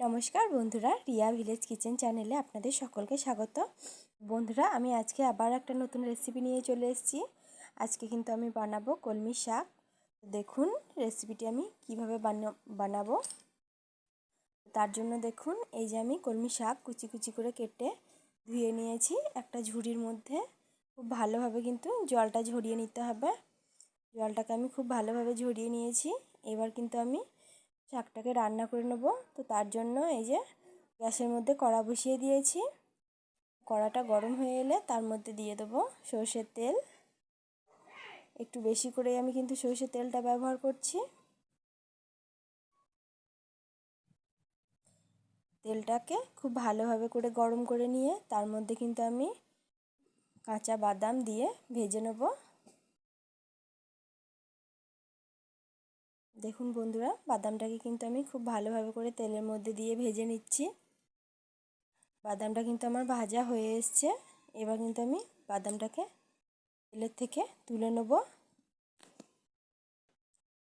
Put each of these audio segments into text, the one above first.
নমস্কার বন্ধুরা, Riya village kitchen চ্যানেলে আপনাদের সকলকে স্বাগত। বন্ধুরা, আমি আজকে আবার একটা নতুন রেসিপি নিয়ে চলে এসেছি। আজকে কিন্তু আমি বানাবো কলমি শাক। দেখুন রেসিপিটি আমি কীভাবে বানাবো। তার জন্য দেখুন, এই যে আমি কলমি শাক কুচি কুচি করে কেটে ধুয়ে নিয়েছি একটা ঝুড়ির মধ্যে। খুব ভালোভাবে কিন্তু জলটা ঝরিয়ে নিতে হবে। জলটাকে আমি খুব ভালোভাবে ঝরিয়ে নিয়েছি। এবার কিন্তু আমি শাকটাকে রান্না করে নেব। তো তার জন্য এই যে গ্যাসের মধ্যে কড়া বসিয়ে দিয়েছি। কড়াটা গরম হয়ে এলে তার মধ্যে দিয়ে দেবো সর্ষের তেল। একটু বেশি করে আমি কিন্তু সর্ষের তেলটা ব্যবহার করছি। তেলটাকে খুব ভালোভাবে করে গরম করে নিয়ে তার মধ্যে কিন্তু আমি কাঁচা বাদাম দিয়ে ভেজে নেব। দেখুন বন্ধুরা, বাদামটাকে কিন্তু আমি খুব ভালোভাবে করে তেলের মধ্যে দিয়ে ভেজে নিচ্ছি। বাদামটা কিন্তু আমার ভাজা হয়ে এসছে। এবার কিন্তু আমি বাদামটাকে তেলের থেকে তুলে নেব।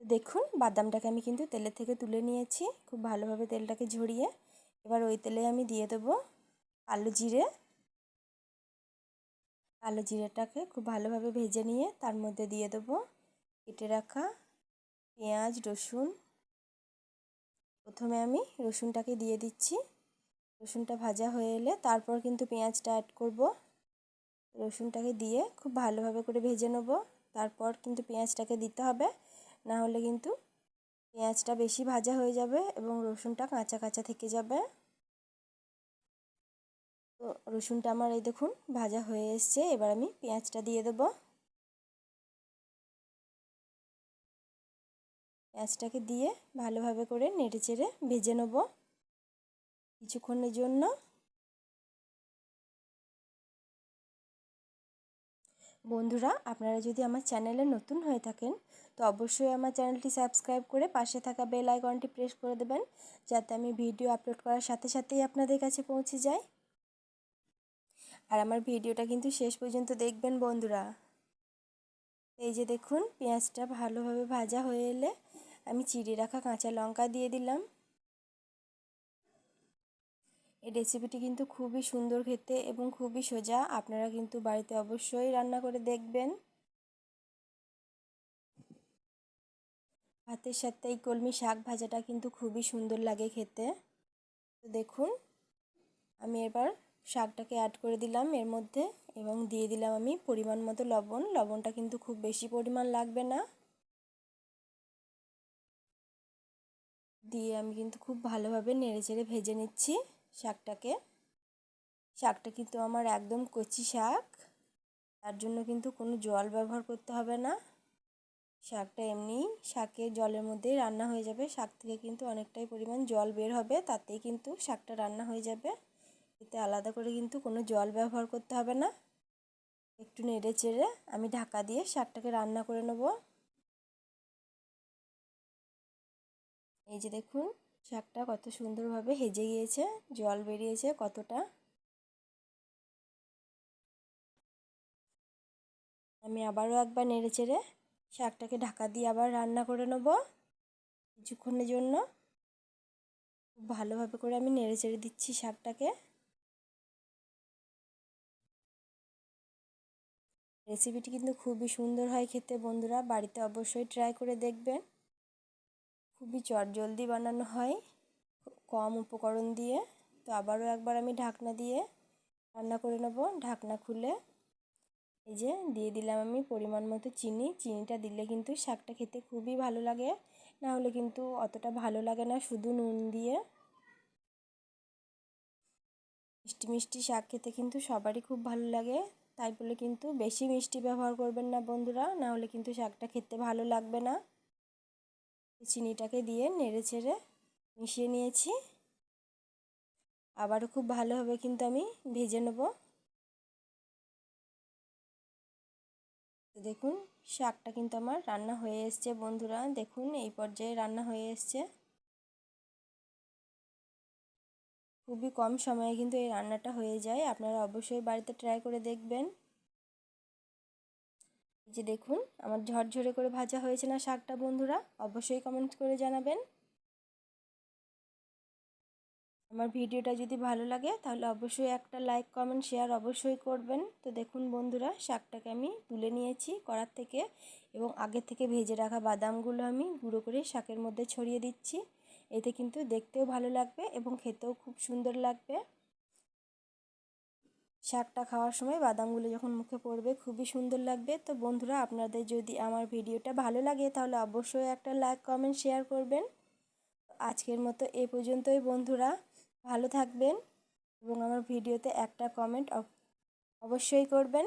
দেখুন, বাদামটাকে আমি কিন্তু তেলের থেকে তুলে নিয়েছি খুব ভালোভাবে তেলটাকে ঝরিয়ে। এবার ওই তেলে আমি দিয়ে দেবো আলু জিরে। আলু জিরেটাকে খুব ভালোভাবে ভেজে নিয়ে তার মধ্যে দিয়ে দেবো কেটে রাখা পেঁয়াজ, রসুন। প্রথমে আমি রসুনটাকে দিয়ে দিচ্ছি। রসুনটা ভাজা হয়ে এলে তারপর কিন্তু পেঁয়াজটা অ্যাড করব। রসুনটাকে দিয়ে খুব ভালোভাবে করে ভেজে নেব। তারপর কিন্তু পেঁয়াজটাকে দিতে হবে। না হলে কিন্তু পেঁয়াজটা বেশি ভাজা হয়ে যাবে এবং রসুনটা কাঁচা কাঁচা থেকে যাবে। তো রসুনটা আমার এই দেখুন ভাজা হয়ে এসছে। এবার আমি পেঁয়াজটা দিয়ে দেবো। পেঁয়াজটাকে দিয়ে ভালোভাবে করে নেড়ে চেড়ে ভেজে নেব। কিছুক্ষণের জন্য। বন্ধুরা, আপনারা যদি আমার চ্যানেলে নতুন হয়ে থাকেন, তো অবশ্যই আমার চ্যানেলটি সাবস্ক্রাইব করে পাশে থাকা বেল আইকনটি প্রেস করে দেবেন, যাতে আমি ভিডিও আপলোড করার সাথে সাথেই আপনাদের কাছে পৌঁছে যায় আর আমার ভিডিওটা কিন্তু শেষ পর্যন্ত দেখবেন, বন্ধুরা। এই যে দেখুন, পেঁয়াজটা ভালোভাবে ভাজা হয়ে এলে আমি চিড়ে রাখা কাঁচা লঙ্কা দিয়ে দিলাম। এই রেসিপিটি কিন্তু খুবই সুন্দর খেতে এবং খুবই সোজা। আপনারা কিন্তু বাড়িতে অবশ্যই রান্না করে দেখবেন। ভাতের সাথে এই কলমি শাক ভাজাটা কিন্তু খুবই সুন্দর লাগে খেতে। তো দেখুন, আমি এবার শাকটাকে অ্যাড করে দিলাম এর মধ্যে এবং দিয়ে দিলাম আমি পরিমাণ মতো লবণ। লবণটা কিন্তু খুব বেশি পরিমাণ লাগবে না। দিয়ে আমি কিন্তু খুব ভালোভাবে নেড়ে চেড়ে ভেজে নিচ্ছি শাকটাকে। শাকটা কিন্তু আমার একদম কচি শাক, তার জন্য কিন্তু কোনো জল ব্যবহার করতে হবে না। শাকটা এমনি শাকের জলের মধ্যেই রান্না হয়ে যাবে। শাক থেকে কিন্তু অনেকটাই পরিমাণ জল বের হবে, তাতেই কিন্তু শাকটা রান্না হয়ে যাবে। এতে আলাদা করে কিন্তু কোনো জল ব্যবহার করতে হবে না। একটু নেড়ে চেড়ে আমি ঢাকা দিয়ে শাকটাকে রান্না করে নেব। এই যে দেখুন, শাকটা কত সুন্দরভাবে হেজে গিয়েছে, জল বেরিয়েছে কতটা। আমি আবারও একবার নেড়ে চেড়ে শাকটাকে ঢাকা দিয়ে আবার রান্না করে নেব কিছুক্ষণের জন্য। খুব ভালোভাবে করে আমি নেড়ে চেড়ে দিচ্ছি শাকটাকে। রেসিপিটি কিন্তু খুবই সুন্দর হয় খেতে বন্ধুরা, বাড়িতে অবশ্যই ট্রাই করে দেখবেন। খুবই চটজলদি বানানো হয়, কম উপকরণ দিয়ে। তো আবারও একবার আমি ঢাকনা দিয়ে রান্না করে নেব, ঢাকনা খুলে। এই যে, দিয়ে দিলাম আমি পরিমাণ মতো চিনি। চিনিটা দিলে কিন্তু শাকটা খেতে খুবই ভালো লাগে। না হলে কিন্তু অতটা ভালো লাগে না শুধু নুন দিয়ে। মিষ্টি মিষ্টি শাক খেতে কিন্তু সবারই খুব ভালো লাগে। তাই বলে কিন্তু বেশি মিষ্টি ব্যবহার করবেন না বন্ধুরা, না হলে কিন্তু শাকটা খেতে ভালো লাগবে না। চিনিটাকে দিয়ে নেড়ে চেড়ে মিশিয়ে নিয়েছি। আবারও খুব ভালোভাবে কিন্তু আমি ভেজে নেব। দেখুন, শাকটা কিন্তু আমার রান্না হয়ে এসছে বন্ধুরা। দেখুন, এই পর্যায়ে রান্না হয়ে এসছে। খুবই কম সময়ে কিন্তু এই রান্নাটা হয়ে যায়। আপনারা অবশ্যই বাড়িতে ট্রাই করে দেখবেন। যে দেখুন, আমার ঝরঝরে করে ভাজা হয়েছে না শাকটা বন্ধুরা, অবশ্যই কমেন্ট করে জানাবেন। আমার ভিডিওটা যদি ভালো লাগে, তাহলে অবশ্যই একটা লাইক কমেন্ট শেয়ার অবশ্যই করবেন। তো দেখুন বন্ধুরা, শাকটাকে আমি তুলে নিয়েছি কড়ার থেকে, এবং আগে থেকে ভেজে রাখা বাদামগুলো আমি গুঁড়ো করে শাকের মধ্যে ছড়িয়ে দিচ্ছি। এতে কিন্তু দেখতেও ভালো লাগবে এবং খেতেও খুব সুন্দর লাগবে। শাকটা খাওয়ার সময় বাদামগুলো যখন মুখে পড়বে, খুবই সুন্দর লাগবে। তো বন্ধুরা, আপনাদের যদি আমার ভিডিওটা ভালো লাগে, তাহলে অবশ্যই একটা লাইক, কমেন্ট, শেয়ার করবেন। আজকের মতো এ পর্যন্তই বন্ধুরা, ভালো থাকবেন এবং আমার ভিডিওতে একটা কমেন্ট অবশ্যই করবেন।